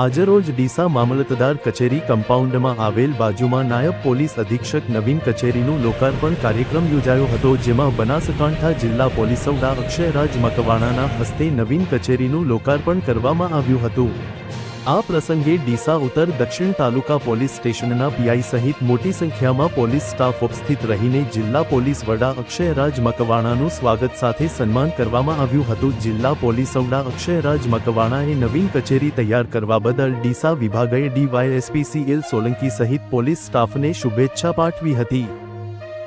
આજરોજ ડીસા મામલતદાર કચેરી કમ્પાઉન્ડમાં આવેલ બાજુમાં નાયબ પોલીસ અધિક્ષક નવીન કચેરીનું લોકાર્પણ કાર્યક્રમ યોજાયો હતો, જેમાં બનાસકાંઠા જિલ્લા પોલીસ વડા અક્ષયરાજ મકવાણાના હસ્તે નવીન કચેરીનું લોકાર્પણ કરવામાં આવ્યું હતું. આ પ્રસંગે ડીસા ઉત્તર દક્ષિણ તાલુકા પોલીસ સ્ટેશનના પીઆઈ સહિત મોટી સંખ્યામાં પોલીસ સ્ટાફ ઉપસ્થિત રહીને જિલ્લા પોલીસ વડા અક્ષયરાજ મકવાણાનું સ્વાગત સાથે સન્માન કરવામાં આવ્યું હતું. જિલ્લા પોલીસ વડા અક્ષયરાજ મકવાણાએ નવીન કચેરી તૈયાર કરવા બદલ ડીસા વિભાગે ડીવાયએસપી સીએલ સોલંકી સહિત પોલીસ સ્ટાફને શુભેચ્છા પાઠવી હતી.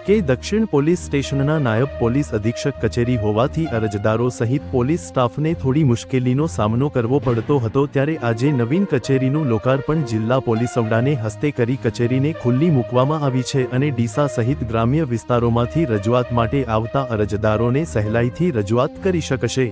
કે દક્ષિણ પોલીસ સ્ટેશનના નાયબ પોલીસ અધિક્ષક કચેરી હોવાથી અરજદારો સહિત પોલીસ સ્ટાફને થોડી મુશ્કેલીનો સામનો કરવો પડતો હતો ત્યારે આજે નવીન કચેરીનું લોકાર્પણ જિલ્લા પોલીસ વડાને હસ્તે કરી કચેરીને ખુલ્લી મૂકવામાં આવી છે અને ડીસા સહિત ગ્રામ્ય વિસ્તારોમાંથી રજૂઆત માટે આવતા અરજદારોને સહેલાઈથી રજૂઆત કરી શકશે.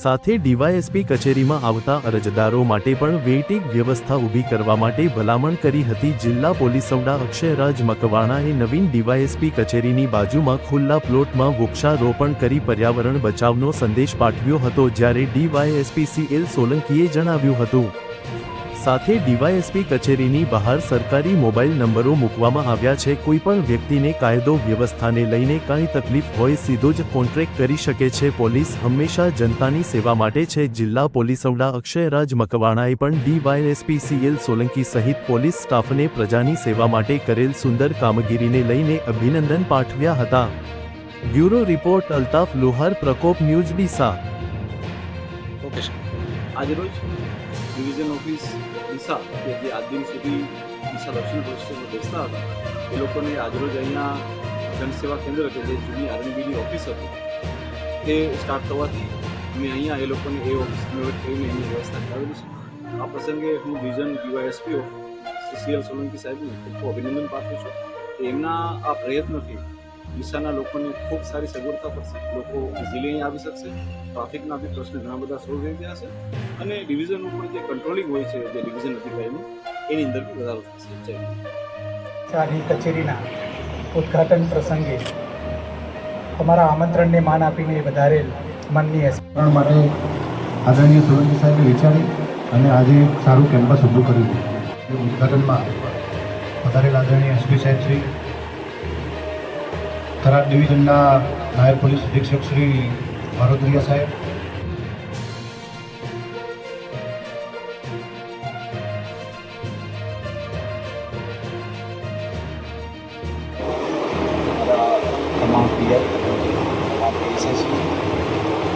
સાથે ડીવાયએસપી કચેરીમાં આવતા અરજદારો માટે પણ વેઇટિંગ વ્યવસ્થા ઊભી કરવા માટે ભલામણ કરી હતી જિલ્લા પોલીસ વડા અક્ષયરાજ મકવાણાએ નવીન ડીવાયએસપી કચેરીની બાજુમાં ખુલ્લા પ્લોટમાં વૃક્ષારોપણ કરી પર્યાવરણ બચાવનો સંદેશ પાઠવ્યો હતો, જ્યારે ડીવાયએસપી સીએલ સોલંકીએ જણાવ્યું હતું. સાથે ડીવાયએસપી કચેરીની બહાર સરકારી મોબાઈલ નંબરો મૂકવામાં આવ્યા છે. કોઈપણ વ્યક્તિને કાયદો વ્યવસ્થાને લઈને કાંઈ તકલીફ હોય સીધો જ કોન્ટ્રેક્ટ કરી શકે છે. પોલીસ હંમેશા જનતાની સેવા માટે છે. જિલ્લા પોલીસ વડા અક્ષયરાજ મકવાણાએ પણ ડીવાયએસપી સીએલ સોલંકી સહિત પોલીસ સ્ટાફને પ્રજાની સેવા માટે કરેલ સુંદર કામગીરીને લઈને અભિનંદન પાઠવ્યા હતા. Bureau report, Altaf Lohar, Prakop news, Deesa. આજરોજ ડિવિઝન ઓફિસ ડીસા કે જે આજ દિન સુધી ડીસા દક્ષિણ પોલીસ સ્ટેશન બેસતા હતા, એ લોકોને આજરોજ અહીંયા જનસેવા કેન્દ્ર કે જે જૂની આરએનબીની ઓફિસ હતી તે સ્ટાર્ટ થવાથી અમે અહીંયા એ લોકોને એ ઓફિસ ઇન્વેટ કરીને એની વ્યવસ્થા કરાવેલી છે. આ પ્રસંગે હું ડિવિઝન ડીવાયએસપીઓ સીસીએલ સોલંકી સાહેબને ખૂબ ખૂબ અભિનંદન પાઠવું છું એમના આ પ્રયત્નોથી ડીસાના લોકોને ખૂબ સારી સગવડતા પડશે. લોકો ઇઝીલી આવી શકશે. ટ્રાફિકના બી પ્રશ્ન ઘણા બધા સોલ્વ થઈ ગયા છે. અને ડિવિઝન ઉપર જે કંટ્રોલિંગ હોય છે જે ડિવિઝન અધિકારીનું એની અંદર બી વધારો થશે. જય સારી કચેરીના ઉદ્ઘાટન પ્રસંગે અમારા આમંત્રણને માન આપીને વધારેલ માનનીય પણ માટે આદરણીય સોલંકી સાહેબે વિચારી અને આજે સારું કેમ્પસ ઊભું કર્યું. છે એ ઉદ્ઘાટનમાં વધારેલ આદરણીય એસપી સાહેબ શ્રી થરાદ ડિવિઝનના નાયબ પોલીસ અધિક્ષક શ્રી ભારોદરિયા સાહેબ. મારા તમામ તમામ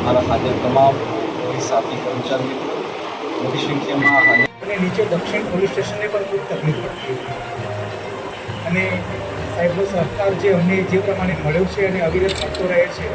મારા હાજર તમામ પોલીસ સાથી કર્મચારી મિત્રો મોટી સંખ્યામાં હાજર. અને નીચે દક્ષિણ પોલીસ સ્ટેશનને પણ ખૂબ તકલીફ પડતી હતી અને સાહેબનો સહકાર જે અમને જે પ્રમાણે મળ્યો છે અને અવિરત મળતો રહે છે